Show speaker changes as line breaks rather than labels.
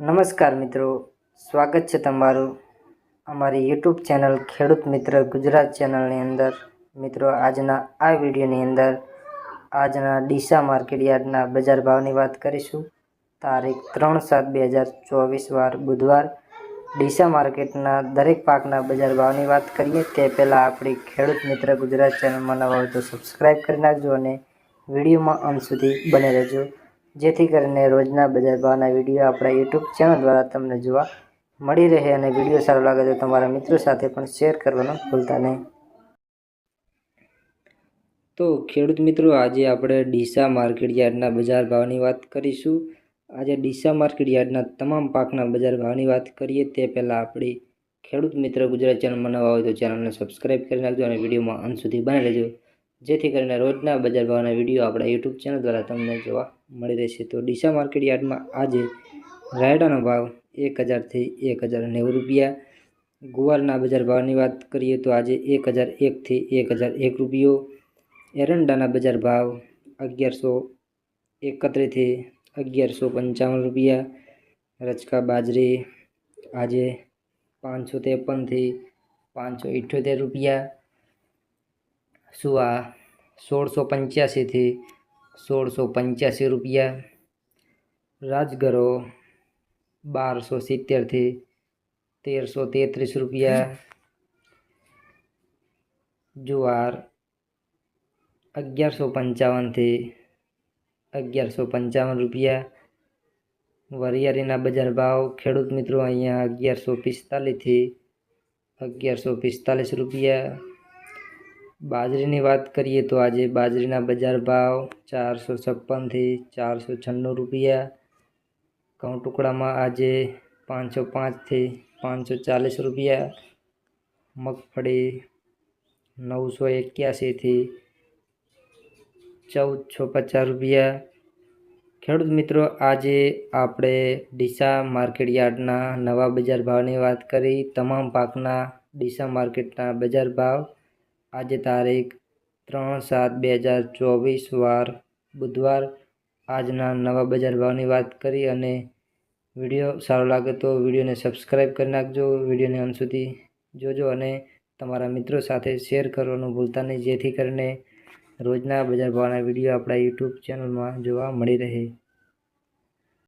નમસ્કાર મિત્રો, સ્વાગત છે તમારું અમારી યુટ્યુબ ચેનલ ખેડૂત મિત્ર ગુજરાત ચેનલની અંદર. મિત્રો, આજના આ વિડીયોની અંદર આજના ડીસા માર્કેટ યાર્ડના બજાર ભાવની વાત કરીશું. તારીખ ત્રણ સાત બે હજાર ચોવીસ વાર બુધવાર ડીસા માર્કેટના દરેક પાકના બજાર ભાવની વાત કરીએ તે પહેલાં આપણી ખેડૂત મિત્ર ગુજરાત ચેનલમાં નવા હોય તો સબસ્ક્રાઈબ કરી નાખજો અને વિડીયોમાં અંત સુધી બને રહેજો. જેથી કરીને રોજના બજાર ભાવના વીડિયો આપણા યુટ્યુબ ચેનલ દ્વારા તમને જોવા મળી રહે અને વીડિયો સારો લાગે તો તમારા મિત્રો સાથે પણ શેર કરવાનું ભૂલતા નહીં. તો ખેડૂત મિત્રો, આજે આપણે ડીસા માર્કેટ યાર્ડના બજાર ભાવની વાત કરીશું. આજે ડીસા માર્કેટ યાર્ડના તમામ પાકના બજાર ભાવની વાત કરીએ, તે પહેલાં આપણી ખેડૂત મિત્ર ગુજરાત ચેનલમાં નવા હોય તો ચેનલને સબસ્ક્રાઈબ કરી નાખજો અને વિડીયોમાં અંત સુધી બની રહેજો. જેથી કરીને રોજના બજાર ભાવના વીડિયો આપણા યુટ્યુબ ચેનલ દ્વારા તમને જોવા મળી રહેશે. તો ડીસા માર્કેટ યાર્ડમાં આજે રાયડાનો ભાવ એક હજારથી એક હજાર નેવું રૂપિયા. ગુવારના બજાર ભાવની વાત કરીએ તો આજે એક હજાર એકથી એક હજાર એક રૂપિયો. એરંડાના બજાર ભાવ અગિયારસો એકત્રીસથી અગિયારસો પંચાવન રૂપિયા. રચકા બાજરી આજે પાંચસો ત્રેપનથી પાંચસો ઇઠ્યોતેર રૂપિયા. સુવા સોળસો પંચ્યાસીથી સોળસો પંચ્યાસી રૂપિયા રાજગરો બારસો સિત્તેરથી તેરસો તેત્રીસ રૂપિયા જુવાર અગિયારસો પંચાવનથી અગિયારસો પંચાવન રૂપિયા વરિયાળીના બજાર ભાવ ખેડૂત મિત્રો અહીંયા અગિયારસો પિસ્તાલીસથી અગિયારસો પિસ્તાલીસ રૂપિયા બાજરીની વાત કરીએ તો આજે બાજરીના બજાર ભાવ ચારસો છપ્પનથી ચારસો છન્નું રૂપિયા. ઘઉં ટુકડામાં આજે પાંચસો પાંચથી પાંચસો ચાલીસ રૂપિયા. મગફળી નવસો એક્યાસીથી ચૌદસો પચાસ રૂપિયા. ખેડૂત મિત્રો, આજે આપણે ડીસા માર્કેટ યાર્ડના નવા બજાર ભાવની વાત કરી. તમામ પાકના ડીસા માર્કેટના બજાર ભાવ આજે તારીખ ત્રણ સાત બે હજાર ચોવીસ વાર બુધવાર. આજના નવા બજાર ભાવની વાત કરી અને વીડિયો સારો લાગે તો વિડીયોને સબસ્ક્રાઈબ કરી નાખજો. વિડીયોને અંત સુધી જોજો અને તમારા મિત્રો સાથે શેર કરવાનું ભૂલતા નહીં. જેથી કરીને રોજના બજાર ભાવના વીડિયો આપણા યુટ્યુબ ચેનલમાં જોવા મળી રહે.